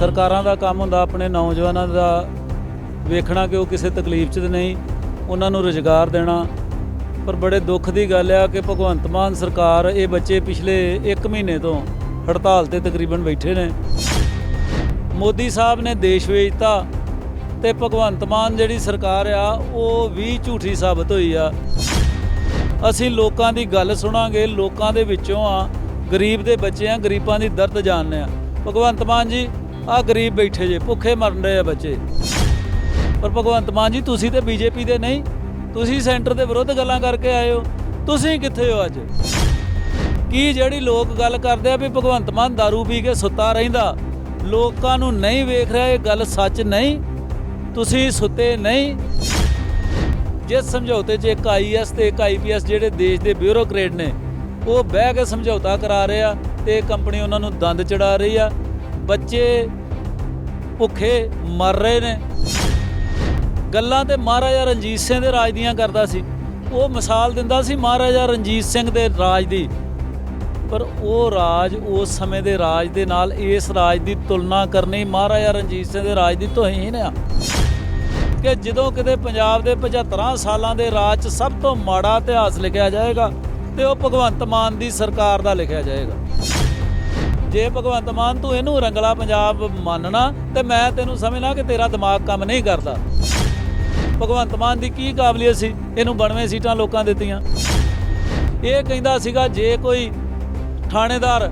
ਸਰਕਾਰਾਂ ਦਾ ਕੰਮ ਹੁੰਦਾ, ਆਪਣੇ ਨੌਜਵਾਨਾਂ ਦਾ ਵੇਖਣਾ ਕਿ ਉਹ ਕਿਸੇ ਤਕਲੀਫ 'ਚ ਨਹੀਂ, ਉਹਨਾਂ ਨੂੰ ਰੁਜ਼ਗਾਰ ਦੇਣਾ। ਪਰ ਬੜੇ ਦੁੱਖ ਦੀ ਗੱਲ ਆ ਕਿ ਭਗਵੰਤ ਮਾਨ ਸਰਕਾਰ ਇਹ ਬੱਚੇ ਪਿਛਲੇ 1 ਮਹੀਨੇ ਤੋਂ ਹੜਤਾਲ ਤੇ ਤਕਰੀਬਨ ਬੈਠੇ ਨੇ। ਮੋਦੀ ਸਾਹਿਬ ਨੇ ਦੇਸ਼ ਵੇਚਤਾ ਤੇ ਭਗਵੰਤ ਮਾਨ ਜਿਹੜੀ ਸਰਕਾਰ ਆ, ਉਹ ਵੀ ਝੂਠੀ ਸਾਬਤ ਹੋਈ ਆ। ਅਸੀਂ ਲੋਕਾਂ ਦੀ ਗੱਲ ਸੁਣਾਂਗੇ, ਲੋਕਾਂ ਦੇ ਵਿੱਚੋਂ ਆ, ਗਰੀਬ ਦੇ ਬੱਚੇ ਆ, ਗਰੀਬਾਂ ਦੀ ਦਰਦ ਜਾਣਦੇ ਆ। ਭਗਵੰਤ ਮਾਨ ਜੀ ਆ ਗਰੀਬ ਬੈਠੇ ਜੇ, ਭੁੱਖੇ ਮਰਨ ਰਹੇ ਆ ਬੱਚੇ। ਪਰ ਭਗਵੰਤ ਮਾਨ ਜੀ, ਤੁਸੀਂ ਤੇ ਬੀਜੇਪੀ ਦੇ ਨਹੀਂ, ਤੁਸੀਂ ਸੈਂਟਰ ਦੇ ਵਿਰੁੱਧ ਗੱਲਾਂ ਕਰਕੇ ਆਏ ਹੋ। ਤੁਸੀਂ ਕਿੱਥੇ ਹੋ ਅੱਜ? ਕੀ ਜਿਹੜੀ ਲੋਕ ਗੱਲ ਕਰਦੇ ਆ ਵੀ ਭਗਵੰਤ ਮਾਨ दारू ਪੀ ਕੇ ਸੁੱਤਾ ਰਹਿੰਦਾ, ਲੋਕਾਂ ਨੂੰ ਨਹੀਂ ਵੇਖ ਰਿਹਾ ਇਹ ਗੱਲ ਸੱਚ ਨਹੀਂ? ਤੁਸੀਂ ਸੁੱਤੇ ਨਹੀਂ? ਜਿਸ ਸਮਝੌਤੇ 'ਚ ਇੱਕ ਆਈਐਸ ਤੇ ਇੱਕ ਆਈਪੀਐਸ ਜਿਹੜੇ ਦੇਸ਼ ਦੇ ਬਿਊਰੋਕ੍ਰੇਟ ਨੇ, ਉਹ ਬਹਿ ਕੇ ਸਮਝੌਤਾ ਕਰਾ ਰਹੇ ਆ ਤੇ ਕੰਪਨੀ ਉਹਨਾਂ ਨੂੰ ਦੰਦ ਚੜਾ ਰਹੀ ਆ। ਬੱਚੇ ਭੁੱਖੇ ਮਰ ਰਹੇ ਨੇ। ਗੱਲਾਂ ਤੇ ਮਹਾਰਾਜਾ ਰਣਜੀਤ ਸਿੰਘ ਦੇ ਰਾਜ ਦੀਆਂ ਕਰਦਾ ਸੀ। ਉਹ ਮਿਸਾਲ ਦਿੰਦਾ ਸੀ ਮਹਾਰਾਜਾ ਰਣਜੀਤ ਸਿੰਘ ਦੇ ਰਾਜ ਦੀ। ਪਰ ਉਹ ਰਾਜ ਉਸ ਸਮੇਂ ਦੇ ਰਾਜ ਦੇ ਨਾਲ ਇਸ ਰਾਜ ਦੀ ਤੁਲਨਾ ਕਰਨੀ ਮਹਾਰਾਜਾ ਰਣਜੀਤ ਸਿੰਘ ਦੇ ਰਾਜ ਦੀ ਤੋਹੀਨ ਆ ਕਿ ਜਦੋਂ ਕਿਤੇ ਪੰਜਾਬ ਦੇ 75 ਸਾਲਾਂ ਦੇ ਰਾਜ 'ਚ ਸਭ ਤੋਂ ਮਾੜਾ ਇਤਿਹਾਸ ਲਿਖਿਆ ਜਾਏਗਾ, ਤੇ ਉਹ ਭਗਵੰਤ ਮਾਨ ਦੀ ਸਰਕਾਰ ਦਾ ਲਿਖਿਆ ਜਾਏਗਾ। ਜੇ ਭਗਵੰਤ ਮਾਨ ਤੂੰ ਇਹਨੂੰ ਰੰਗਲਾ ਪੰਜਾਬ ਮੰਨਣਾ, ਤੇ ਮੈਂ ਤੈਨੂੰ ਸਮਝਣਾ ਕਿ ਤੇਰਾ ਦਿਮਾਗ ਕੰਮ ਨਹੀਂ ਕਰਦਾ। ਭਗਵੰਤ ਮਾਨ ਦੀ ਕੀ ਕਾਬਲੀਅਤ ਸੀ? ਇਹਨੂੰ 92 ਸੀਟਾਂ ਲੋਕਾਂ ਦਿੱਤੀਆਂ। ਇਹ ਕਹਿੰਦਾ ਸੀਗਾ, ਜੇ ਕੋਈ ਥਾਣੇਦਾਰ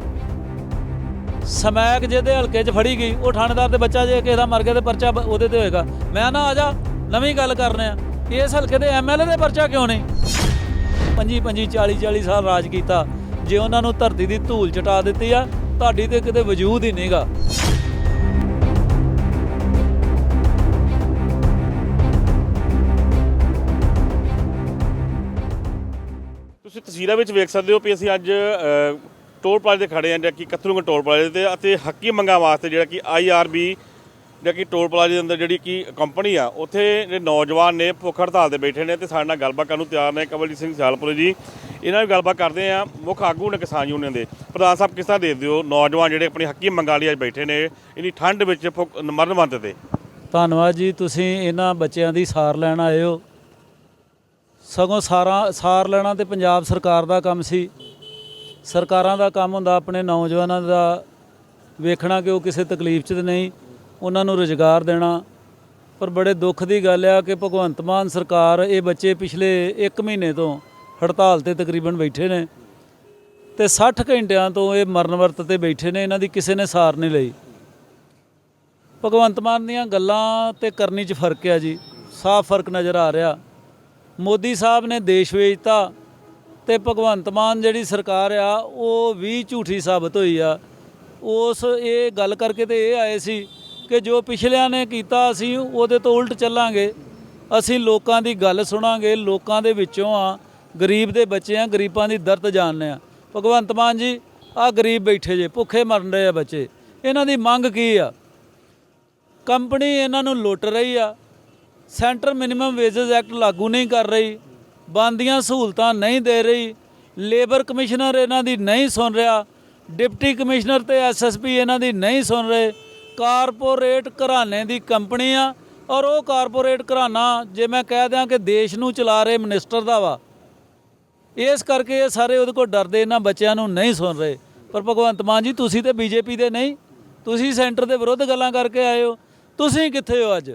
ਸਮੈਕ ਜਿਹਦੇ ਹਲਕੇ 'ਚ ਫੜੀ ਗਈ, ਉਹ ਥਾਣੇਦਾਰ ਦੇ ਬੱਚਾ ਜੇ ਕਿਸੇ ਦਾ ਮਰ ਗਿਆ ਤੇ ਪਰਚਾ ਉਹਦੇ ਤੇ ਹੋਏਗਾ। ਮੈਂ ਨਾ ਆ ਜਾ, ਨਵੀਂ ਗੱਲ ਕਰਨੇ ਆ। ਇਸ ਹਲਕੇ ਦੇ ਐਮਐਲਏ ਦੇ ਪਰਚਾ ਕਿਉਂ ਨਹੀਂ? 25 25 40 40 ਸਾਲ ਰਾਜ ਕੀਤਾ। ਜੇ ਉਹਨਾਂ ਨੂੰ ਧਰਤੀ ਦੀ ਧੂਲ ਚਟਾ ਦਿੱਤੀ ਆ ਤੁਹਾਡੀ ਤੇ ਕਿਤੇ ਵਜੂਦ ਹੀ ਨਹੀਂਗਾ। ਤੁਸੀਂ ਤਸਵੀਰਾਂ ਵਿੱਚ ਵੇਖ ਸਕਦੇ ਹੋ ਕਿ ਅਸੀਂ ਅੱਜ ਟੋਲ ਪਲਾਜ਼ੇ ਤੇ ਖੜੇ ਹਾਂ, ਜਿਹੜਾ ਕਿ ਕਤਲੂਗਨ ਟੋਲ ਪਲਾਜ਼ੇ ਤੇ ਅਤੇ ਹੱਕੀ ਮੰਗਾਂ ਵਾਸਤੇ ਜਿਹੜਾ ਕਿ ਆਈਆਰਬੀ ਜਿਹੜਾ ਕਿ ਟੋਲ ਪਲਾਜ਼ੇ ਦੇ ਅੰਦਰ ਜਿਹੜੀ ਕਿ ਕੰਪਨੀ ਆ, ਉੱਥੇ ਜਿਹੜੇ ਨੌਜਵਾਨ ਨੇ ਭੁੱਖ ਹੜਤਾਲ ਤੇ ਬੈਠੇ ਨੇ ਤੇ ਸਾਡੇ ਨਾਲ ਗੱਲਬਾਤ ਕਰਨ ਨੂੰ ਤਿਆਰ ਨੇ ਕਵਲਜੀਤ ਸਿੰਘ ਸਿਆਲਪੁਰ ਜੀ। ਇਹਨਾਂ ਨਾਲ ਗੱਲਬਾਤ ਕਰਦੇ ਆ ਮੁੱਖ ਆਗੂ ਨੇ ਕਿਸਾਨ ਯੂਨੀਅਨ ਦੇ। ਪ੍ਰਧਾਨ ਸਾਹਿਬ, ਕਿਸ ਤਰ੍ਹਾਂ ਦੇਖਦੇ ਦਿਓ ਨੌਜਵਾਨ ਜਿਹੜੇ ਆਪਣੀ ਹੱਕੀ ਮੰਗਾਂ ਲਈ ਅੱਜ ਬੈਠੇ ਨੇ, ਇੰਨੀ ਠੰਡ ਵਿੱਚ ਭੁੱਖ ਮਰਨ ਮੰਤ ਤੇ? ਧੰਨਵਾਦ ਜੀ, ਤੁਸੀਂ ਇਹਨਾਂ ਬੱਚਿਆਂ ਦੀ ਸਾਰ ਲੈਣ ਆਏ ਹੋ। ਸਗੋਂ ਸਾਰਾ, ਸਾਰ ਲੈਣਾ ਤੇ ਪੰਜਾਬ ਸਰਕਾਰ ਦਾ ਕੰਮ ਸੀ। ਸਰਕਾਰਾਂ ਦਾ ਕੰਮ ਹੁੰਦਾ, ਆਪਣੇ ਨੌਜਵਾਨਾਂ ਦਾ ਵੇਖਣਾ ਕਿ ਉਹ ਕਿਸੇ ਤਕਲੀਫ 'ਚ ਤਾਂ ਨਹੀਂ। ਉਹਨਾਂ ਨੂੰ ਰੁਜ਼ਗਾਰ ਦੇਣਾ। ਪਰ ਬੜੇ ਦੁੱਖ ਦੀ ਗੱਲ ਆ ਕਿ ਭਗਵੰਤ ਮਾਨ ਸਰਕਾਰ ਇਹ ਬੱਚੇ ਪਿਛਲੇ 1 ਮਹੀਨੇ ਤੋਂ ਹੜਤਾਲ ਤੇ ਤਕਰੀਬਨ ਬੈਠੇ ਨੇ ਤੇ 60 ਘੰਟਿਆਂ ਤੋਂ ਇਹ ਮਰਨ ਵਰਤ ਤੇ ਬੈਠੇ ਨੇ, ਇਹਨਾਂ ਦੀ ਕਿਸੇ ਨੇ ਸਾਰ ਨਹੀਂ ਲਈ। ਭਗਵੰਤ ਮਾਨ ਦੀਆਂ ਗੱਲਾਂ ਤੇ ਕਰਨੀ 'ਚ ਫ਼ਰਕ ਆ ਜੀ, ਸਾਫ਼ ਫ਼ਰਕ ਨਜ਼ਰ ਆ ਰਿਹਾ। ਮੋਦੀ ਸਾਹਿਬ ਨੇ ਦੇਸ਼ ਵੇਚਤਾ ਤੇ ਭਗਵੰਤ ਮਾਨ ਜਿਹੜੀ ਸਰਕਾਰ ਆ, ਉਹ ਵੀ ਝੂਠੀ ਸਾਬਤ ਹੋਈ ਆ। ਉਸ ਇਹ ਗੱਲ ਕਰਕੇ ਤੇ ਇਹ ਆਏ ਸੀ ਕਿ ਜੋ ਪਿਛਲਿਆਂ ਨੇ ਕੀਤਾ ਅਸੀਂ ਉਹਦੇ ਤੋਂ ਉਲਟ ਚੱਲਾਂਗੇ। ਅਸੀਂ ਲੋਕਾਂ ਦੀ ਗੱਲ ਸੁਣਾਂਗੇ, ਲੋਕਾਂ ਦੇ ਵਿੱਚੋਂ ਆ। ਗਰੀਬ ਦੇ ਬੱਚੇ ਆ, ਗਰੀਬਾਂ ਦੀ ਦਰਦ ਜਾਣਦੇ ਆ। ਭਗਵੰਤ ਮਾਨ ਜੀ, ਆ ਗਰੀਬ ਬੈਠੇ ਜੇ, ਭੁੱਖੇ ਮਰਨ ਰਹੇ ਆ ਬੱਚੇ। ਇਹਨਾਂ ਦੀ ਮੰਗ ਕੀ ਆ? ਕੰਪਨੀ ਇਹਨਾਂ ਨੂੰ ਲੁੱਟ ਰਹੀ ਆ। ਸੈਂਟਰ ਮਿਨੀਮਮ ਵੇਜਸ ਐਕਟ ਲਾਗੂ ਨਹੀਂ ਕਰ ਰਹੀ। ਬੰਦੀਆਂ ਸਹੂਲਤਾਂ ਨਹੀਂ ਦੇ ਰਹੀ। ਲੇਬਰ ਕਮਿਸ਼ਨਰ ਇਹਨਾਂ ਦੀ ਨਹੀਂ ਸੁਣ ਰਿਹਾ। ਡਿਪਟੀ ਕਮਿਸ਼ਨਰ ਤੇ ਐਸਐਸਪੀ ਇਹਨਾਂ ਦੀ ਨਹੀਂ ਸੁਣ ਰਹੇ। ਕਾਰਪੋਰੇਟ ਘਰਾਣੇ ਦੀ ਕੰਪਨੀ ਆ ਔਰ ਉਹ ਕਾਰਪੋਰੇਟ ਘਰਾਣਾ, ਜੇ ਮੈਂ ਕਹਿ ਦਿਆਂ ਕਿ ਦੇਸ਼ ਨੂੰ ਚਲਾ ਰਹੇ ਮਿਨਿਸਟਰ ਦਾ ਵਾ, ਇਸ ਕਰਕੇ ਇਹ ਸਾਰੇ ਉਹਦੇ ਕੋਲ ਡਰਦੇ, ਇਹਨਾਂ ਬੱਚਿਆਂ ਨੂੰ ਨਹੀਂ ਸੁਣ ਰਹੇ। ਪਰ ਭਗਵੰਤ ਮਾਨ ਜੀ, ਤੁਸੀਂ ਤੇ ਬੀਜੇਪੀ ਦੇ ਨਹੀਂ, ਤੁਸੀਂ ਸੈਂਟਰ ਦੇ ਵਿਰੁੱਧ ਗੱਲਾਂ ਕਰਕੇ ਆਏ ਹੋ, ਤੁਸੀਂ ਕਿੱਥੇ ਹੋ ਅੱਜ?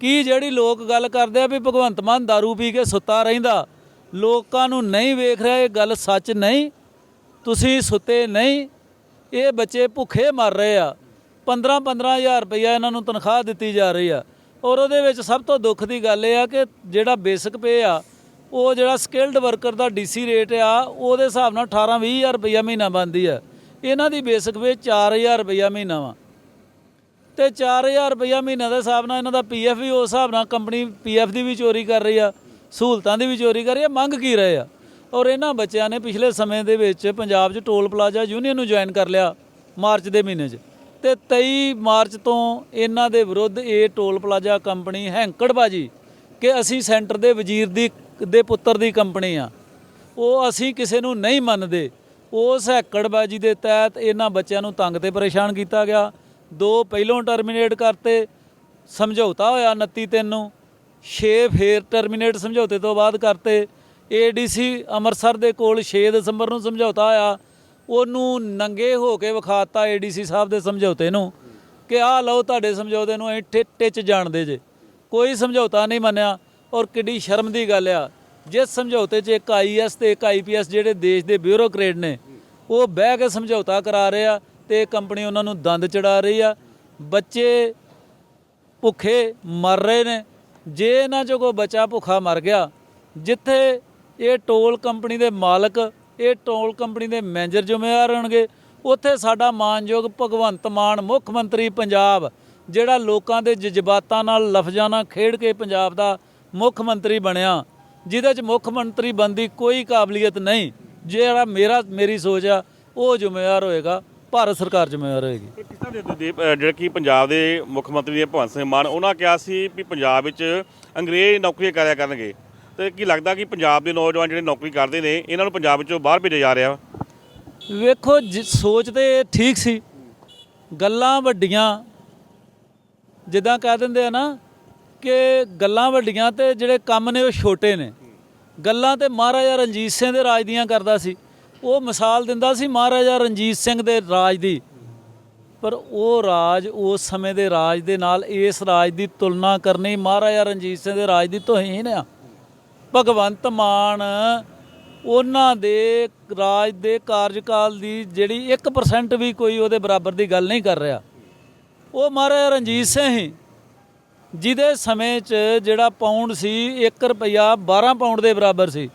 ਕੀ ਜਿਹੜੀ ਲੋਕ ਗੱਲ ਕਰਦੇ ਆ ਵੀ ਭਗਵੰਤ ਮਾਨ दारू ਪੀ ਕੇ ਸੁੱਤਾ ਰਹਿੰਦਾ, ਲੋਕਾਂ ਨੂੰ ਨਹੀਂ ਵੇਖ ਰਿਹਾ, ਇਹ ਗੱਲ ਸੱਚ ਨਹੀਂ, ਤੁਸੀਂ ਸੁੱਤੇ ਨਹੀਂ, ਇਹ ਬੱਚੇ ਭੁੱਖੇ ਮਰ ਰਹੇ ਆ। 15 15000 ਰੁਪਇਆ ਇਹਨਾਂ ਨੂੰ ਤਨਖਾਹ ਦਿੱਤੀ ਜਾ ਰਹੀ ਆ। ਔਰ ਉਹਦੇ ਵਿੱਚ ਸਭ ਤੋਂ ਦੁੱਖ ਦੀ ਗੱਲ ਇਹ ਆ ਕਿ ਜਿਹੜਾ ਬੇਸਿਕ ਪੇ ਆ, ਉਹ ਜਿਹੜਾ ਸਕਿਲਡ ਵਰਕਰ ਦਾ ਡੀਸੀ ਰੇਟ ਆ, ਉਹਦੇ ਹਿਸਾਬ ਨਾਲ 18 20000 ਰੁਪਇਆ ਮਹੀਨਾ ਬਣਦੀ ਆ। ਇਹਨਾਂ ਦੀ ਬੇਸਿਕ ਪੇ 4000 ਰੁਪਇਆ ਮਹੀਨਾ ਵਾ। ਤੇ 4000 ਰੁਪਇਆ ਮਹੀਨਾ ਦੇ ਹਿਸਾਬ ਨਾਲ ਇਹਨਾਂ ਦਾ ਪੀਐਫ ਵੀ ਉਸ ਹਿਸਾਬ ਨਾਲ ਕੰਪਨੀ ਪੀਐਫ ਦੀ ਵੀ ਚੋਰੀ ਕਰ ਰਹੀ ਆ, ਸਹੂਲਤਾਂ ਦੀ ਵੀ ਚੋਰੀ ਕਰ ਰਹੀ ਆ, ਮੰਗ ਕੀ ਰਹੇ ਆ? ਔਰ ਇਹਨਾਂ ਬੱਚਿਆਂ ਨੇ ਪਿਛਲੇ ਸਮੇਂ ਦੇ ਵਿੱਚ ਪੰਜਾਬ 'ਚ ਟੋਲ ਪਲਾਜ਼ਾ ਯੂਨੀਅਨ ਨੂੰ ਜੁਆਇਨ ਕਰ ਲਿਆ ਮਾਰਚ ਦੇ ਮਹੀਨੇ 'ਚ। ਤੇ 23 ਮਾਰਚ ਤੋਂ ਇਹਨਾਂ ਦੇ ਵਿਰੁੱਧ ਇਹ ਟੋਲ ਪਲਾਜ਼ਾ ਕੰਪਨੀ ਹੈਂਕੜਬਾਜੀ ਕਿ ਅਸੀਂ ਸੈਂਟਰ ਦੇ ਵਜ਼ੀਰ ਦੀ ਦੇ ਪੁੱਤਰ ਦੀ ਕੰਪਨੀ ਆ। ਉਹ ਅਸੀਂ ਕਿਸੇ ਨੂੰ ਨਹੀਂ ਮੰਨਦੇ। ਉਸ ਹੈਂਕੜਬਾਜ਼ੀ ਦੇ ਤਹਿਤ ਇਹਨਾਂ ਬੱਚਿਆਂ ਨੂੰ ਤੰਗ ਤੇ ਪਰੇਸ਼ਾਨ ਕੀਤਾ ਗਿਆ। ਦੋ ਪਹਿਲੋਂ ਟਰਮੀਨੇਟ ਕਰਤੇ। ਸਮਝੌਤਾ ਹੋਇਆ 29 ਤਿੰਨ ਨੂੰ। 6 ਫੇਰ ਟਰਮੀਨੇਟ ਸਮਝੌਤੇ ਤੋਂ ਬਾਅਦ ਕਰਤੇ। ਏਡੀਸੀ ਅੰਮ੍ਰਿਤਸਰ ਦੇ ਕੋਲ 6 ਦਸੰਬਰ ਨੂੰ ਸਮਝੌਤਾ ਹੋਇਆ। ਉਹਨੂੰ ਨੰਗੇ ਹੋ ਕੇ ਵਿਖਾਤਾ ਏਡੀਸੀ ਸਾਹਿਬ ਦੇ ਸਮਝੌਤੇ ਨੂੰ ਕਿ ਆਹ ਲਓ ਤੁਹਾਡੇ ਸਮਝੌਤੇ ਨੂੰ ਅਸੀਂ ਟਿ- ਟਿੱਚ ਜਾਣਦੇ ਜੇ। ਕੋਈ ਸਮਝੌਤਾ ਨਹੀਂ ਮੰਨਿਆ ਔਰ ਕਿੱਡੀ ਸ਼ਰਮ ਦੀ ਗੱਲ ਆ। ਜਿਸ ਸਮਝੌਤੇ 'ਚ ਇੱਕ ਆਈਐਸ ਤੇ ਇੱਕ ਆਈਪੀਐਸ ਜਿਹੜੇ ਦੇਸ਼ ਦੇ ਬਿਊਰੋਕ੍ਰੇਟ ਨੇ, ਉਹ ਬਹਿ ਕੇ ਸਮਝੌਤਾ ਕਰਾ ਰਹੇ ਆ ਤੇ ਕੰਪਨੀ ਉਹਨਾਂ ਨੂੰ ਦੰਦ ਚੜਾ ਰਹੀ ਆ। ਬੱਚੇ ਭੁੱਖੇ ਮਰ ਰਹੇ ਨੇ। ਜੇ ਇਹਨਾਂ ਚੋਂ ਕੋਈ ਬੱਚਾ ਭੁੱਖਾ ਮਰ ਗਿਆ, ਜਿੱਥੇ ਇਹ ਟੋਲ ਕੰਪਨੀ ਦੇ ਮਾਲਕ ਇਹ ਟੋਲ ਕੰਪਨੀ ਦੇ ਮੈਨੇਜਰ ਜ਼ਿੰਮੇਵਾਰ ਹੋਣਗੇ। ਉੱਥੇ ਸਾਡਾ ਮਾਨਯੋਗ ਭਗਵੰਤ ਮਾਨ, ਮੁੱਖ ਮੰਤਰੀ ਪੰਜਾਬ, ਜਿਹੜਾ ਲੋਕਾਂ ਦੇ ਜਜ਼ਬਾਤਾਂ ਨਾਲ ਲਫ਼ਜ਼ਾਂ ਨਾਲ ਖੇਡ ਕੇ ਪੰਜਾਬ ਦਾ ਮੁੱਖ ਮੰਤਰੀ ਬਣਿਆ, ਜਿਹਦੇ 'ਚ ਮੁੱਖ ਮੰਤਰੀ ਬੰਦੀ ਕੋਈ ਕਾਬਲੀਅਤ ਨਹੀਂ। ਜਿਹੜਾ ਮੇਰਾ, ਮੇਰੀ ਸੋਚ ਆ, ਉਹ ਜ਼ਿੰਮੇਵਾਰ ਹੋਏਗਾ, ਭਾਰਤ ਸਰਕਾਰ ਜ਼ਿੰਮੇਵਾਰ ਹੋਏਗੀ। ਪਰ ਦੇ ਦੇ ਜਿਹੜਾ ਕਿ ਪੰਜਾਬ ਦੇ ਮੁੱਖ ਮੰਤਰੀ ਨੇ ਭਗਵੰਤ ਸਿੰਘ ਮਾਨ, ਉਹਨਾਂ ਕਿਹਾ ਸੀ ਵੀ ਪੰਜਾਬ ਵਿੱਚ ਅੰਗਰੇਜ਼ ਨੌਕਰੀਆਂ ਕਰਿਆ ਕਰਨਗੇ। ਤੇ ਕੀ ਲੱਗਦਾ ਕਿ ਪੰਜਾਬ ਦੇ ਨੌਜਵਾਨ ਜਿਹੜੇ ਨੌਕਰੀ ਕਰਦੇ ਨੇ, ਇਹਨਾਂ ਨੂੰ ਪੰਜਾਬ ਵਿੱਚੋਂ ਬਾਹਰ ਭੇਜਿਆ ਜਾ ਰਿਹਾ? ਵੇਖੋ, ਜ- ਸੋਚ ਤੇ ਇਹ ਠੀਕ ਸੀ। ਗੱਲਾਂ ਵੱਡੀਆਂ। ਜਿੱਦਾਂ ਕਹਿ ਦਿੰਦੇ ਆ ਨਾ ਕਿ ਗੱਲਾਂ ਵੱਡੀਆਂ ਤੇ ਜਿਹੜੇ ਕੰਮ ਨੇ ਉਹ ਛੋਟੇ ਨੇ। ਗੱਲਾਂ ਤੇ ਮਹਾਰਾਜਾ ਰਣਜੀਤ ਸਿੰਘ ਦੇ ਰਾਜ ਦੀਆਂ ਕਰਦਾ ਸੀ। ਉਹ ਮਿਸਾਲ ਦਿੰਦਾ ਸੀ ਮਹਾਰਾਜਾ ਰਣਜੀਤ ਸਿੰਘ ਦੇ ਰਾਜ ਦੀ। ਪਰ ਉਹ ਰਾਜ ਉਸ ਸਮੇਂ ਦੇ ਰਾਜ ਦੇ ਨਾਲ ਇਸ ਰਾਜ ਦੀ ਤੁਲਨਾ ਕਰਨੀ ਮਹਾਰਾਜਾ ਰਣਜੀਤ ਸਿੰਘ ਦੇ ਰਾਜ ਦੀ ਤੋਹੀਨ ਆ ਭਗਵੰਤ ਮਾਨ ਉਹਨਾਂ ਦੇ ਰਾਜ ਦੇ ਕਾਰਜਕਾਲ ਦੀ ਜਿਹੜੀ 1% ਵੀ ਕੋਈ ਉਹਦੇ ਬਰਾਬਰ ਦੀ ਗੱਲ ਨਹੀਂ ਕਰ ਰਿਹਾ। ਉਹ ਮਹਾਰਾਜਾ ਰਣਜੀਤ ਸਿੰਘ ਹੀ, ਜਿਹਦੇ ਸਮੇਂ 'ਚ ਜਿਹੜਾ ਪਾਉਂਡ ਸੀ 1 ਰੁਪਿਆ 12 ਪਾਉਂਡ ਦੇ ਬਰਾਬਰ ਸੀ।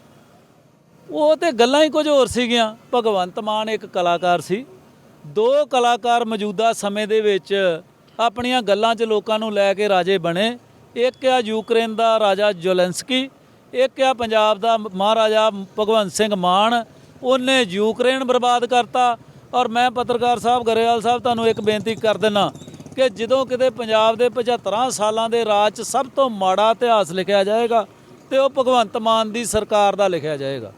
ਉਹ ਤੇ ਗੱਲਾਂ ਹੀ ਕੁਝ ਹੋਰ ਸੀਗੀਆਂ। ਭਗਵੰਤ ਮਾਨ ਇੱਕ ਕਲਾਕਾਰ ਸੀ। ਦੋ ਕਲਾਕਾਰ ਮੌਜੂਦਾ ਸਮੇਂ ਦੇ ਵਿੱਚ ਆਪਣੀਆਂ ਗੱਲਾਂ 'ਚ ਲੋਕਾਂ ਨੂੰ ਲੈ ਕੇ ਰਾਜੇ ਬਣੇ। ਇੱਕ ਆ ਯੂਕਰੇਨ ਦਾ ਰਾਜਾ ਜੋਲੈਂਸਕੀ ਇੱਕ ਆ ਪੰਜਾਬ ਦਾ ਮਹਾਰਾਜਾ ਭਗਵੰਤ ਸਿੰਘ ਮਾਨ, ਉਹਨੇ ਯੂਕਰੇਨ ਬਰਬਾਦ ਕਰਤਾ। ਔਰ ਮੈਂ ਪੱਤਰਕਾਰ ਸਾਹਿਬ ਗਰੇਵਾਲ ਸਾਹਿਬ, ਤੁਹਾਨੂੰ ਇੱਕ ਬੇਨਤੀ ਕਰ ਦਿੰਨਾ ਕਿ ਜਦੋਂ ਕਿਤੇ ਪੰਜਾਬ ਦੇ 75 ਸਾਲਾਂ ਦੇ ਰਾਜ 'ਚ ਸਭ ਤੋਂ ਮਾੜਾ ਇਤਿਹਾਸ ਲਿਖਿਆ ਜਾਏਗਾ, ਤੇ ਉਹ ਭਗਵੰਤ ਮਾਨ ਦੀ ਸਰਕਾਰ ਦਾ ਲਿਖਿਆ ਜਾਏਗਾ।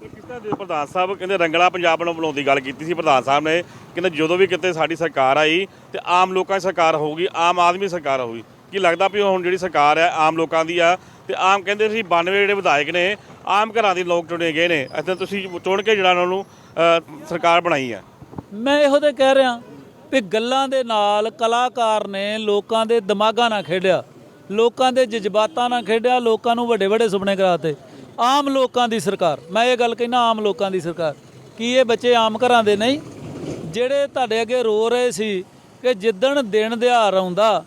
ਪ੍ਰਧਾਨ ਸਾਹਿਬ ਕਹਿੰਦੇ ਰੰਗਲਾ ਪੰਜਾਬ ਨੂੰ ਬਣਾਉਣ ਦੀ ਗੱਲ ਕੀਤੀ ਸੀ, ਪ੍ਰਧਾਨ ਸਾਹਿਬ ਨੇ। ਕਹਿੰਦੇ ਜਦੋਂ ਵੀ ਕਿਤੇ ਸਾਡੀ ਸਰਕਾਰ ਆਈ ਤੇ ਆਮ ਲੋਕਾਂ ਦੀ ਸਰਕਾਰ ਹੋਊਗੀ, ਆਮ ਆਦਮੀ ਸਰਕਾਰ ਹੋਊਗੀ। ਕੀ ਲੱਗਦਾ ਵੀ ਹੁਣ ਜਿਹੜੀ ਸਰਕਾਰ ਹੈ, ਆਮ ਲੋਕਾਂ ਦੀ ਆ, ਤੇ ਆਮ ਕਹਿੰਦੇ ਸੀ 92 ਜਿਹੜੇ ਵਿਧਾਇਕ ਨੇ, ਆਮ ਘਰਾਂ ਦੇ ਲੋਕ ਚੁਣੇ ਗਏ ਨੇ, ਇੱਥੇ ਤੁਸੀਂ ਚੁਣ ਕੇ ਜਿਹੜਾ ਉਹਨਾਂ ਨੂੰ ਸਰਕਾਰ ਬਣਾਈ ਆ ਮੈਂ ਇਹੋ ਤੇ ਕਹਿ ਰਿਹਾ ਵੀ ਗੱਲਾਂ ਦੇ ਨਾਲ ਕਲਾਕਾਰ ਨੇ ਲੋਕਾਂ ਦੇ ਦਿਮਾਗਾਂ ਨਾਲ ਖੇਡਿਆ, ਲੋਕਾਂ ਦੇ ਜਜ਼ਬਾਤਾਂ ਨਾਲ ਖੇਡਿਆ, ਲੋਕਾਂ ਨੂੰ ਵੱਡੇ ਵੱਡੇ ਸੁਪਨੇ ਕਰਾਤੇ। ਆਮ ਲੋਕਾਂ ਦੀ ਸਰਕਾਰ, ਮੈਂ ਇਹ ਗੱਲ ਕਹਿਣਾ ਆਮ ਲੋਕਾਂ ਦੀ ਸਰਕਾਰ, ਕੀ ਇਹ ਬੱਚੇ ਆਮ ਘਰਾਂ ਦੇ ਨਹੀਂ, ਜਿਹੜੇ ਤੁਹਾਡੇ ਅੱਗੇ ਰੋ ਰਹੇ ਸੀ ਕਿ ਜਿੱਦਣ ਦਿਨ ਦਿਹਾੜ ਆਉਂਦਾ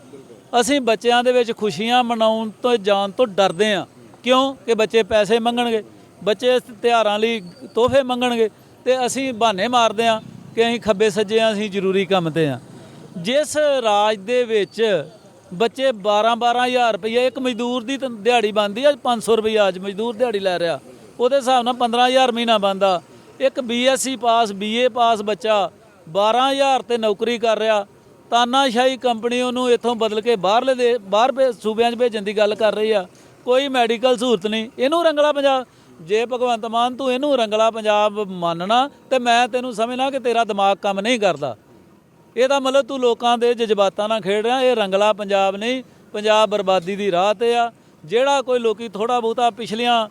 ਅਸੀਂ ਬੱਚਿਆਂ ਦੇ ਵਿੱਚ ਖੁਸ਼ੀਆਂ ਮਨਾਉਣ ਤੋਂ ਜਾਣ ਤੋਂ ਡਰਦੇ ਹਾਂ। ਕਿਉਂ? ਕਿ ਬੱਚੇ ਪੈਸੇ ਮੰਗਣਗੇ। ਬੱਚੇ ਇਸ ਤਿਉਹਾਰਾਂ ਲਈ ਤੋਹਫੇ ਮੰਗਣਗੇ। ਤੇ ਅਸੀਂ ਬਹਾਨੇ ਮਾਰਦੇ ਹਾਂ ਕਿ ਅਸੀਂ ਖੱਬੇ ਸੱਜੇ ਹਾਂ, ਅਸੀਂ ਜ਼ਰੂਰੀ ਕੰਮ ਤੇ ਹਾਂ। ਜਿਸ ਰਾਜ ਦੇ ਵਿੱਚ ਬੱਚੇ 12 12000 ਰੁਪਏ ਇੱਕ ਮਜ਼ਦੂਰ ਦੀ ਤਾਂ ਦਿਹਾੜੀ ਬਣਦੀ ਆ 500 ਰੁਪਏ ਅੱਜ ਮਜ਼ਦੂਰ ਦਿਹਾੜੀ ਲੈ ਰਿਹਾ। ਉਹਦੇ ਹਿਸਾਬ ਨਾਲ 15000 ਮਹੀਨਾ ਬਣਦਾ। ਇੱਕ ਬੀਐਸਸੀ ਪਾਸ ਬੀਏ ਪਾਸ ਬੱਚਾ 12000 ਤੇ ਨੌਕਰੀ ਕਰ ਰਿਹਾ। ਤਾਨਾਸ਼ਾਹੀ ਕੰਪਨੀ ਉਹਨੂੰ ਇੱਥੋਂ ਬਦਲ ਕੇ ਬਾਹਰਲੇ ਦੇ ਬਾਹਰ ਸੂਬਿਆਂ 'ਚ ਭੇਜਣ ਦੀ ਗੱਲ ਕਰ ਰਹੀ ਆ। ਕੋਈ ਮੈਡੀਕਲ ਸਹੂਲਤ ਨਹੀਂ। ਇਹਨੂੰ ਰੰਗਲਾ ਪੰਜਾਬ ਜੇ ਭਗਵੰਤ ਮਾਨ ਤੂੰ ਇਹਨੂੰ ਰੰਗਲਾ ਪੰਜਾਬ ਮੰਨਣਾ, ਤੇ ਮੈਂ ਤੈਨੂੰ ਸਮਝਣਾ ਕਿ ਤੇਰਾ ਦਿਮਾਗ ਕੰਮ ਨਹੀਂ ਕਰਦਾ। ਇਹਦਾ ਮਤਲਬ ਤੂੰ ਲੋਕਾਂ ਦੇ ਜਜ਼ਬਾਤਾਂ ਨਾਲ ਖੇਡ ਰਿਹਾ। ਇਹ ਰੰਗਲਾ ਪੰਜਾਬ ਨਹੀਂ। ਪੰਜਾਬ ਬਰਬਾਦੀ ਦੀ ਰਾਹ ਤੇ ਆ। ਜਿਹੜਾ ਕੋਈ ਲੋਕੀ ਥੋੜਾ ਬਹੁਤਾ ਪਿਛਲੀਆਂ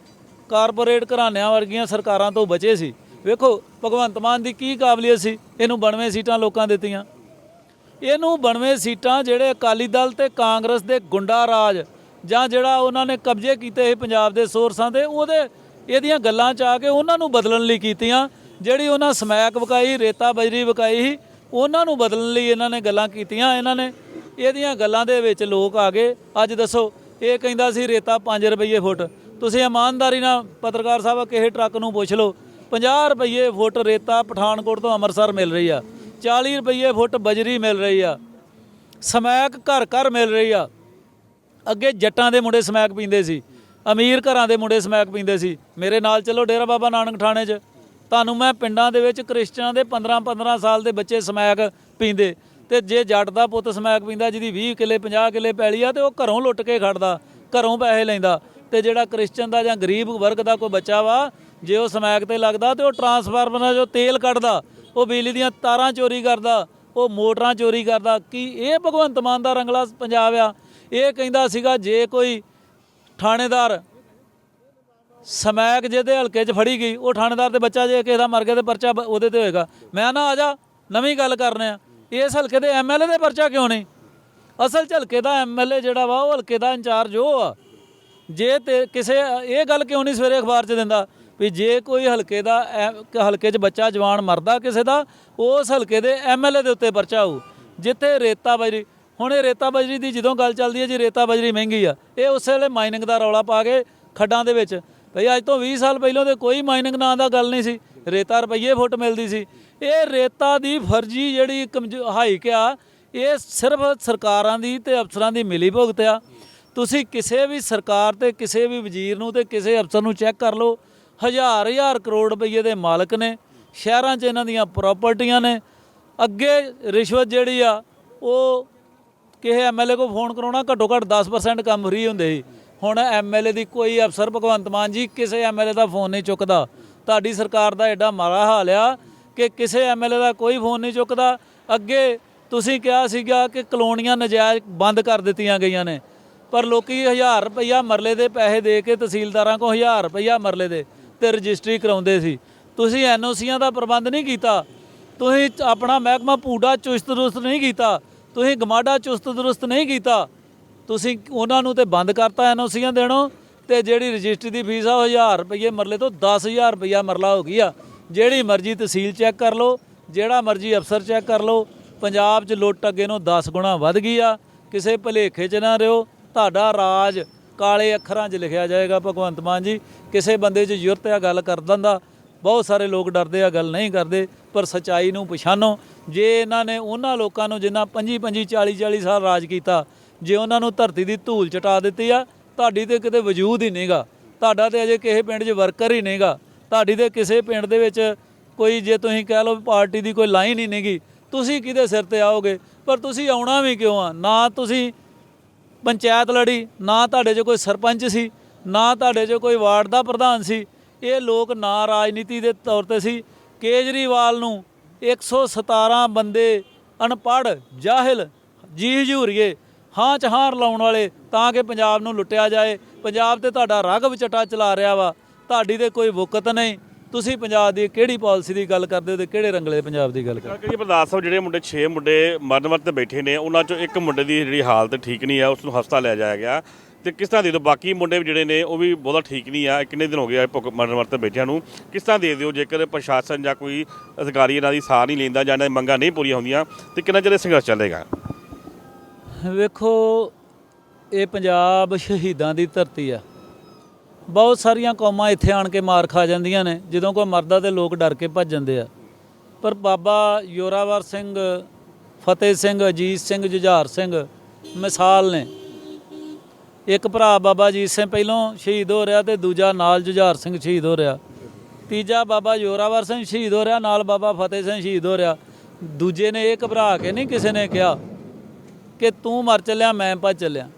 ਕਾਰਪੋਰੇਟ ਘਰਾਣਿਆਂ ਵਰਗੀਆਂ ਸਰਕਾਰਾਂ ਤੋਂ ਬਚੇ ਸੀ। ਵੇਖੋ, ਭਗਵੰਤ ਮਾਨ ਦੀ ਕੀ ਕਾਬਲੀਅਤ ਸੀ? ਇਹਨੂੰ 92 ਸੀਟਾਂ ਲੋਕਾਂ ਦਿੱਤੀਆਂ। ਇਹਨੂੰ 92 ਸੀਟਾਂ ਜਿਹੜੇ ਅਕਾਲੀ ਦਲ ਤੇ ਕਾਂਗਰਸ ਦੇ ਗੁੰਡਾ ਰਾਜ ਜਾਂ ਜਿਹੜਾ ਉਹਨਾਂ ਨੇ ਕਬਜ਼ੇ ਕੀਤੇ ਸੀ ਪੰਜਾਬ ਦੇ ਸੋਰਸਾਂ ਦੇ, ਉਹਦੇ ਇਹਦੀਆਂ ਗੱਲਾਂ ਚ ਆ ਕੇ ਉਹਨਾਂ ਨੂੰ ਬਦਲਣ ਲਈ ਕੀਤੀਆਂ, ਜਿਹੜੀ ਉਹਨਾਂ ਸਮੈਕ ਵਕਾਈ, ਰੇਤਾ ਬਜਰੀ ਵਕਾਈ ਸੀ, ਉਹਨਾਂ ਨੂੰ ਬਦਲਣ ਲਈ ਇਹਨਾਂ ਨੇ ਗੱਲਾਂ ਕੀਤੀਆਂ, ਇਹਨਾਂ ਨੇ ਇਹਦੀਆਂ ਗੱਲਾਂ ਦੇ ਵਿੱਚ ਲੋਕ ਆ ਗਏ। ਅੱਜ ਦੱਸੋ, ਇਹ ਕਹਿੰਦਾ ਸੀ ਰੇਤਾ 5 ਰੁਪਏ ਫੁੱਟ। ਤੁਸੀਂ ਇਮਾਨਦਾਰੀ ਨਾਲ ਪੱਤਰਕਾਰ ਸਾਹਿਬ, ਕਿਸੇ ਟਰੱਕ ਨੂੰ ਪੁੱਛ ਲਓ 50 ਰੁਪਏ ਫੁੱਟ ਰੇਤਾ ਪਠਾਨਕੋਟ ਤੋਂ ਅੰਮ੍ਰਿਤਸਰ ਮਿਲ ਰਹੀ ਆ। 40 ਰੁਪਏ ਫੁੱਟ ਬਜਰੀ ਮਿਲ ਰਹੀ ਆ। ਸਮੈਕ ਘਰ ਘਰ ਮਿਲ ਰਹੀ ਆ। ਅੱਗੇ ਜੱਟਾਂ ਦੇ ਮੁੰਡੇ ਸਮੈਕ ਪੀਂਦੇ ਸੀ, ਅਮੀਰ ਘਰਾਂ ਦੇ ਮੁੰਡੇ ਸਮੈਕ ਪੀਂਦੇ ਸੀ। ਮੇਰੇ ਨਾਲ ਚੱਲੋ ਡੇਰਾ ਬਾਬਾ ਨਾਨਕ ਥਾਣੇ 'ਚ। ਤੁਹਾਨੂੰ ਮੈਂ ਪਿੰਡਾਂ ਦੇ ਵਿੱਚ ਕ੍ਰਿਸਚਨਾਂ ਦੇ 15 15 ਸਾਲ ਦੇ ਬੱਚੇ ਸਮੈਕ ਪੀਂਦੇ। ਤੇ ਜੇ ਜੱਟ ਦਾ ਪੁੱਤ ਸਮੈਕ ਪੀਂਦਾ, ਜਿਹਦੀ 20 ਕਿੱਲੇ 50 ਕਿੱਲੇ ਪੈਲੀ ਆ, ਤੇ ਉਹ ਘਰੋਂ ਲੁੱਟ ਕੇ ਖੜਦਾ, ਘਰੋਂ ਪੈਸੇ ਲੈਂਦਾ। ਤੇ ਜਿਹੜਾ ਕ੍ਰਿਸਚਨ ਦਾ ਜਾਂ ਗਰੀਬ ਵਰਗ ਦਾ ਕੋਈ ਬੱਚਾ ਵਾ, ਜੇ ਉਹ ਸਮੈਕ ਤੇ ਲੱਗਦਾ, ਤੇ ਉਹ ਟਰਾਂਸਫਾਰਮਰਾਂ 'ਚੋਂ ਤੇਲ ਕੱਢਦਾ ਉਹ ਬਿਜਲੀ ਦੀਆਂ ਤਾਰਾਂ ਚੋਰੀ ਕਰਦਾ, ਉਹ ਮੋਟਰਾਂ ਚੋਰੀ ਕਰਦਾ। ਕੀ ਇਹ ਭਗਵੰਤ ਮਾਨ ਦਾ ਰੰਗਲਾ ਪੰਜਾਬ ਆ? ਇਹ ਕਹਿੰਦਾ ਸੀਗਾ, ਜੇ ਕੋਈ ਥਾਣੇਦਾਰ ਸਮੈਕ ਜਿਹਦੇ ਹਲਕੇ 'ਚ ਫੜੀ ਗਈ, ਉਹ ਥਾਣੇਦਾਰ ਦੇ ਬੱਚਾ ਜੇ ਕਿਸੇ ਦਾ ਮਰ ਗਿਆ ਤੇ ਪਰਚਾ ਉਹਦੇ ਤੇ ਹੋਏਗਾ। ਮੈਂ ਨਾ ਆ ਜਾ, ਨਵੀਂ ਗੱਲ ਕਰਨੇ ਆ। ਇਸ ਹਲਕੇ ਦੇ ਐਮਐਲਏ ਦੇ ਪਰਚਾ ਕਿਉਂ ਨਹੀਂ? ਅਸਲ 'ਚ ਹਲਕੇ ਦਾ ਐਮਐਲਏ ਜਿਹੜਾ ਵਾ, ਉਹ ਹਲਕੇ ਦਾ ਇੰਚਾਰਜ ਉਹ ਆ। ਜੇ ਤੇ ਕਿਸੇ, ਇਹ ਗੱਲ ਕਿਉਂ ਨਹੀਂ ਸਵੇਰੇ ਅਖਬਾਰ 'ਚ ਦਿੰਦਾ? ਵੀ ਜੇ ਕੋਈ ਹਲਕੇ ਦਾ, ਐ- ਹਲਕੇ 'ਚ ਬੱਚਾ ਜਵਾਨ ਮਰਦਾ ਕਿਸੇ ਦਾ, ਉਸ ਹਲਕੇ ਦੇ ਐਮਐਲਏ ਦੇ ਉੱਤੇ ਪਰਚਾ ਹੋਊ ਜਿੱਥੇ ਰੇਤਾ ਬਜਰੀ, ਹੁਣ ਇਹ ਰੇਤਾ ਬਜਰੀ ਦੀ ਜਦੋਂ ਗੱਲ ਚੱਲਦੀ ਹੈ ਜੀ, ਰੇਤਾ ਬਜਰੀ ਮਹਿੰਗੀ ਆ। ਇਹ ਉਸੇ ਵੇਲੇ ਮਾਈਨਿੰਗ ਦਾ ਰੌਲਾ ਪਾ ਕੇ ਖੱਡਾਂ ਦੇ ਵਿੱਚ। ਭਈ ਅੱਜ ਤੋਂ 20 ਸਾਲ ਪਹਿਲਾਂ ਤੇ ਕੋਈ ਮਾਈਨਿੰਗ ਨਾਂ ਦਾ ਗੱਲ ਨਹੀਂ ਸੀ। ਰੇਤਾ ਰੁਪਈਏ ਫੁੱਟ ਮਿਲਦੀ ਸੀ। ਇਹ ਰੇਤਾ ਦੀ ਫਰਜੀ ਜਿਹੜੀ ਕਮਜ਼ੋ- ਹਾਈਕ ਆ ਇਹ ਸਿਰਫ ਸਰਕਾਰਾਂ ਦੀ ਤੇ ਅਫਸਰਾਂ ਦੀ ਮਿਲੀ ਭੁਗਤ ਆ। ਤੁਸੀਂ ਕਿਸੇ ਵੀ ਸਰਕਾਰ ਤੇ, ਕਿਸੇ ਵੀ ਵਜ਼ੀਰ ਨੂੰ ਤੇ ਕਿਸੇ ਅਫਸਰ ਨੂੰ ਚੈੱਕ ਕਰ ਲਓ। ਹਜ਼ਾਰ ਹਜ਼ਾਰ ਕਰੋੜ ਰੁਪਏ ਦੇ ਮਾਲਕ ਨੇ, ਸ਼ਹਿਰਾਂ 'ਚ ਇਹਨਾਂ ਦੀਆਂ ਪ੍ਰਾਪਰਟੀਆਂ ਨੇ। ਅੱਗੇ ਰਿਸ਼ਵਤ ਜਿਹੜੀ ਆ, ਉਹ ਕਿਸੇ ਐਮਐਲਏ ਕੋ ਫੋਨ ਕਰਾਉਣਾ, ਘੱਟੋ ਘੱਟ 10% ਕੰਮ ਫਰੀ ਹੁੰਦੇ ਸੀ। ਹੁਣ ਐਮਐਲਏ ਦੀ ਕੋਈ ਅਫਸਰ ਭਗਵੰਤ ਮਾਨ ਜੀ ਕਿਸੇ ਐਮਐਲਏ ਦਾ ਫੋਨ ਨਹੀਂ ਚੁੱਕਦਾ। ਤੁਹਾਡੀ ਸਰਕਾਰ ਦਾ ਐਡਾ ਮਾੜਾ ਹਾਲ ਆ ਕਿ ਕਿਸੇ ਐਮਐਲਏ ਦਾ ਕੋਈ ਫੋਨ ਨਹੀਂ ਚੁੱਕਦਾ। ਅੱਗੇ ਤੁਸੀਂ ਕਿਹਾ ਸੀਗਾ ਕਿ ਕਲੋਨੀਆਂ ਨਜਾਇਜ਼ ਬੰਦ ਕਰ ਦਿੱਤੀਆਂ ਗਈਆਂ ਨੇ। ਪਰ ਲੋਕੀ 1000 ਰੁਪਈਆ ਮਰਲੇ ਦੇ ਪੈਸੇ ਦੇ ਕੇ ਤਹਿਸੀਲਦਾਰਾਂ ਕੋ 1000 ਰੁਪਈਆ ਮਰਲੇ ਦੇ। ਤੇ ਰਜਿਸਟਰੀ ਕਰਾਉਂਦੇ ਸੀ। ਤੁਸੀਂ ਐਨਓਸੀਆਂ ਦਾ ਪ੍ਰਬੰਧ ਨਹੀਂ ਕੀਤਾ। ਤੁਸੀਂ ਆਪਣਾ ਮਹਿਕਮਾ ਪੂਡਾ ਚੁਸਤ ਦਰੁਸਤ ਨਹੀਂ ਕੀਤਾ। ਤੁਸੀਂ ਗਮਾਡਾ ਚੁਸਤ ਦਰੁਸਤ ਨਹੀਂ ਕੀਤਾ। ਤੁਸੀਂ ਉਹਨਾਂ ਨੂੰ ਤੇ ਬੰਦ ਕਰਤਾ ਐਨਓਸੀਆਂ ਦੇਣੋਂ ਤੇ ਜਿਹੜੀ ਰਜਿਸਟਰੀ ਦੀ ਫੀਸ ਆ ਉਹ 1000 ਰੁਪਏ ਮਰਲੇ ਤੋਂ 10000 ਰੁਪਈਆ ਮਰਲਾ ਹੋ ਗਈ ਆ। ਜਿਹੜੀ ਮਰਜ਼ੀ ਤਹਿਸੀਲ ਚੈੱਕ ਕਰ ਲਓ, ਜਿਹੜਾ ਮਰਜ਼ੀ ਅਫਸਰ ਚੈੱਕ ਕਰ ਲਓ, ਪੰਜਾਬ 'ਚ ਲੁੱਟ ਅੱਗੇ ਨੂੰ 10 ਗੁਣਾ ਵੱਧ ਗਈ ਆ। ਕਿਸੇ ਭਲੇਖੇ 'ਚ ਨਾ ਰਿਓ ਤੁਹਾਡਾ ਰਾਜ ਕਾਲੇ ਅੱਖਰਾਂ 'ਚ ਲਿਖਿਆ ਜਾਏਗਾ, ਭਗਵੰਤ ਮਾਨ ਜੀ, ਕਿਸੇ ਬੰਦੇ 'ਚ ਜ਼ਰੂਰਤ ਆ ਗੱਲ ਕਰ ਦਿੰਦਾ। ਬਹੁਤ ਸਾਰੇ ਲੋਕ ਡਰਦੇ ਆ, ਗੱਲ ਨਹੀਂ ਕਰਦੇ, ਪਰ ਸਚਾਈ ਨੂੰ ਪਛਾਣੋ। ਜੇ ਇਹਨਾਂ ਨੇ ਉਹਨਾਂ ਲੋਕਾਂ ਨੂੰ ਜਿਨ੍ਹਾਂ 25 25 40 40 ਸਾਲ ਰਾਜ ਕੀਤਾ, ਜੇ ਉਹਨਾਂ ਨੂੰ ਧਰਤੀ ਦੀ ਧੂਲ ਚਟਾ ਦਿੱਤੀ ਆ, ਤੁਹਾਡੀ ਤੇ ਕਿਤੇ ਵਜੂਦ ਹੀ ਨਹੀਂਗਾ। ਤੁਹਾਡਾ ਤੇ ਅਜੇ ਕਿਸੇ ਪਿੰਡ 'ਚ ਵਰਕਰ ਹੀ ਨਹੀਂਗਾ। ਤੁਹਾਡੀ ਤੇ ਕਿਸੇ ਪਿੰਡ ਦੇ ਵਿੱਚ ਕੋਈ, ਜੇ ਤੁਸੀਂ ਕਹਿ ਲਓ ਵੀ ਪਾਰਟੀ ਦੀ ਕੋਈ ਲਾਈਨ ਹੀ ਨਹੀਂਗੀ। ਤੁਸੀਂ ਕਿਹਦੇ ਸਿਰ ਤੇ ਆਓਗੇ? ਪਰ ਤੁਸੀਂ ਆਉਣਾ ਵੀ ਕਿਉਂ ਆ? ਨਾ ਤੁਸੀਂ ਪੰਚਾਇਤ ਲੜੀ, ਨਾ ਤੁਹਾਡੇ 'ਚ ਕੋਈ ਸਰਪੰਚ ਸੀ, ਨਾ ਤੁਹਾਡੇ 'ਚ ਕੋਈ ਵਾਰਡ ਦਾ ਪ੍ਰਧਾਨ ਸੀ। ਇਹ ਲੋਕ ਨਾ ਰਾਜਨੀਤੀ ਦੇ ਤੌਰ ਤੇ ਸੀ। ਕੇਜਰੀਵਾਲ ਨੂੰ 117 ਬੰਦੇ ਅਨਪੜ੍ਹ, ਜਾਹਿਲ ਜੀ ਹਜੂਰੀਏ ਹਾਂ ਚ ਹਾਂ ਲਾਉਣ ਵਾਲੇ ਤਾਂ ਕਿ ਪੰਜਾਬ ਨੂੰ ਲੁੱਟਿਆ ਜਾਏ। ਪੰਜਾਬ ਤੇ ਤੁਹਾਡਾ ਰਾਘਵ ਚਟਾ ਚਲਾ ਰਿਹਾ ਵਾ। ਤੁਹਾਡੀ ਤੇ ਕੋਈ ਵੁਕਤ ਨਹੀਂ। ਤੁਸੀਂ ਪੰਜਾਬ ਦੀ ਕਿਹੜੀ ਪਾਲਿਸੀ ਦੀ ਗੱਲ ਕਰਦੇ ਹੋ ਤੇ ਕਿਹੜੇ ਰੰਗਲੇ ਪੰਜਾਬ ਦੀ ਗੱਲ ਕਰਦੇ ਕਰੀਏ ਪ੍ਰਧਾਨ ਸਾਹਿਬ ਜਿਹੜੇ ਮੁੰਡੇ 6 ਮੁੰਡੇ ਮਰਨ ਵਰਤ ਤੇ ਬੈਠੇ ਨੇ ਉਹਨਾਂ ਚੋਂ ਇੱਕ ਮੁੰਡੇ ਦੀ ਜਿਹੜੀ ਹਾਲਤ ਠੀਕ ਨਹੀਂ ਆ ਉਸ ਨੂੰ ਹਸਪਤਾਲ ਲਿਆ ਜਾਇਆ ਗਿਆ। ਤੇ ਕਿਸ ਤਰ੍ਹਾਂ ਦੇ ਦਿਓ? ਬਾਕੀ ਮੁੰਡੇ ਵੀ ਜਿਹੜੇ ਨੇ ਉਹ ਵੀ ਬਹੁਤਾ ਠੀਕ ਨਹੀਂ ਆ ਕਿੰਨੇ ਦਿਨ ਹੋ ਗਏ ਆ ਭੁੱਖ ਮਰਨ ਵਰਤ ਤੇ ਬੈਠਿਆਂ ਨੂੰ। ਕਿਸ ਤਰ੍ਹਾਂ ਦੇ ਦਿਓ? ਜੇਕਰ ਪ੍ਰਸ਼ਾਸਨ ਜਾਂ ਕੋਈ ਅਧਿਕਾਰੀ ਇਹਨਾਂ ਦੀ ਸਾਰ ਨਹੀਂ ਲੈਂਦਾ ਜਾਂ ਇਹਨਾਂ ਦੀ ਮੰਗਾਂ ਨਹੀਂ ਪੂਰੀਆਂ ਹੁੰਦੀਆਂ ਤੇ ਕਿੰਨਾ ਚਿਰ ਇਹ ਸੰਘਰਸ਼ ਚੱਲੇਗਾ? ਵੇਖੋ ਇਹ ਪੰਜਾਬ ਸ਼ਹੀਦਾਂ ਦੀ ਧਰਤੀ ਆ। ਬਹੁਤ ਸਾਰੀਆਂ ਕੌਮਾਂ ਇੱਥੇ ਆਣ ਕੇ ਮਾਰ ਖਾ ਜਾਂਦੀਆਂ ਨੇ। ਜਦੋਂ ਕੋਈ ਮਰਦਾ ਤੇ ਲੋਕ ਡਰ ਕੇ ਭੱਜ ਜਾਂਦੇ ਆ। ਪਰ ਬਾਬਾ ਯੋਰਾਵਰ ਸਿੰਘ, ਫਤਿਹ ਸਿੰਘ, ਅਜੀਤ ਸਿੰਘ, ਜੁਝਾਰ ਸਿੰਘ ਮਿਸਾਲ ਨੇ। ਇੱਕ ਭਰਾ ਬਾਬਾ ਅਜੀਤ ਸਿੰਘ ਪਹਿਲੋਂ ਸ਼ਹੀਦ ਹੋ ਰਿਹਾ ਤੇ ਦੂਜਾ ਨਾਲ ਜੁਝਾਰ ਸਿੰਘ ਸ਼ਹੀਦ ਹੋ ਰਿਹਾ। ਤੀਜਾ ਬਾਬਾ ਯੋਰਾਵਰ ਸਿੰਘ ਸ਼ਹੀਦ ਹੋ ਰਿਹਾ, ਨਾਲ ਬਾਬਾ ਫਤਿਹ ਸਿੰਘ ਸ਼ਹੀਦ ਹੋ ਰਿਹਾ। ਦੂਜੇ ਨੇ ਇਹ ਘਬਰਾ ਕੇ ਨਹੀਂ ਕਿਸੇ ਨੇ ਕਿਹਾ ਕਿ ਤੂੰ ਮਰ ਚੱਲਿਆ, ਮੈਂ ਭੱਜ ਚੱਲਿਆ।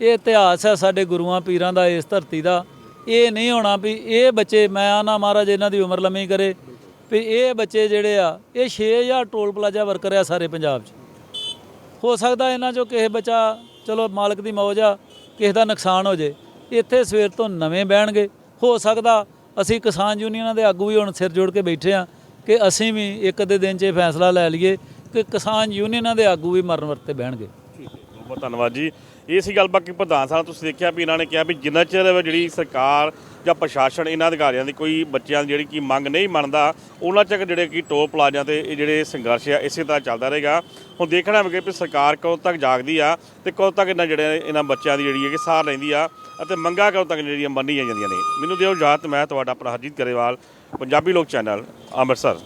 ਇਹ ਇਤਿਹਾਸ ਹੈ ਸਾਡੇ ਗੁਰੂਆਂ ਪੀਰਾਂ ਦਾ, ਇਸ ਧਰਤੀ ਦਾ। ਇਹ ਨਹੀਂ ਹੋਣਾ ਵੀ ਇਹ ਬੱਚੇ, ਮੈਂ ਆਨਾ ਮਹਾਰਾਜ ਇਹਨਾਂ ਦੀ ਉਮਰ ਲੰਮੀ ਕਰੇ ਵੀ ਇਹ ਬੱਚੇ ਜਿਹੜੇ ਆ, ਇਹ 6000 ਟੋਲ ਪਲਾਜ਼ਾ ਵਰਕਰ ਆ ਸਾਰੇ ਪੰਜਾਬ 'ਚ। ਹੋ ਸਕਦਾ ਇਹਨਾਂ 'ਚੋਂ ਕਿਸੇ ਬੱਚਾ, ਚਲੋ ਮਾਲਕ ਦੀ ਮੌਜ ਆ, ਕਿਸੇ ਦਾ ਨੁਕਸਾਨ ਹੋ ਜੇ। ਇੱਥੇ ਸਵੇਰ ਤੋਂ ਨਵੇਂ ਬਹਿਣਗੇ। ਹੋ ਸਕਦਾ ਅਸੀਂ ਕਿਸਾਨ ਯੂਨੀਅਨਾਂ ਦੇ ਆਗੂ ਵੀ ਹੁਣ ਸਿਰ ਜੋੜ ਕੇ ਬੈਠੇ ਆ ਕਿ ਅਸੀਂ ਵੀ ਇੱਕ ਅੱਧੇ ਦਿਨ 'ਚ ਇਹ ਫੈਸਲਾ ਲੈ ਲਈਏ ਕਿ ਕਿਸਾਨ ਯੂਨੀਅਨਾਂ ਦੇ ਆਗੂ ਵੀ ਮਰਨ ਵਰਤੇ ਬਹਿਣਗੇ। ਬਹੁਤ ਧੰਨਵਾਦ ਜੀ। ਇਹ ਸੀ ਗੱਲ ਬਾਕੀ ਪ੍ਰਧਾਨ ਸਾਹਿਬ ਤੁਸੀਂ ਦੇਖਿਆ ਵੀ ਇਹਨਾਂ ਨੇ ਕਿਹਾ ਵੀ ਜਿੰਨਾ ਚਿਰ ਜਿਹੜੀ ਸਰਕਾਰ ਜਾਂ ਪ੍ਰਸ਼ਾਸਨ ਇਹਨਾਂ ਅਧਿਕਾਰੀਆਂ ਦੀ ਕੋਈ ਬੱਚਿਆਂ ਦੀ ਜਿਹੜੀ ਕੀ ਮੰਗ ਨਹੀਂ ਮੰਨਦਾ, ਉਹਨਾਂ ਚੱਕ ਜਿਹੜੇ ਕੀ ਟੋਲ ਪਲਾਜ਼ਾ ਤੇ ਇਹ ਜਿਹੜੇ ਸੰਘਰਸ਼ ਆ ਇਸੇ ਤਰ੍ਹਾਂ ਚੱਲਦਾ ਰਹੇਗਾ। ਹੁਣ ਦੇਖਣਾ ਹੋਵੇਗਾ ਵੀ ਸਰਕਾਰ ਕਦੋਂ ਤੱਕ ਜਾਗਦੀ ਆ ਤੇ ਕਦੋਂ ਤੱਕ ਇਹਨਾਂ ਜਿਹੜੇ ਇਹਨਾਂ ਬੱਚਿਆਂ ਦੀ ਜਿਹੜੀ ਹੈ ਕਿ ਸਾਰ ਲੈਂਦੀ ਆ ਅਤੇ ਮੰਗਾਂ ਕਦੋਂ ਤੱਕ ਜਿਹੜੀਆਂ ਮੰਨੀਆਂ ਜਾਂਦੀਆਂ ਨੇ। ਮੈਨੂੰ ਦਿਓ ਇਜਾਜ਼ਤ, ਮੈਂ ਤੁਹਾਡਾ ਆਪਣਾ ਹਰਜੀਤ ਗਰੇਵਾਲ, ਪੰਜਾਬੀ ਲੋਕ ਚੈਨਲ, ਅੰਮ੍ਰਿਤਸਰ।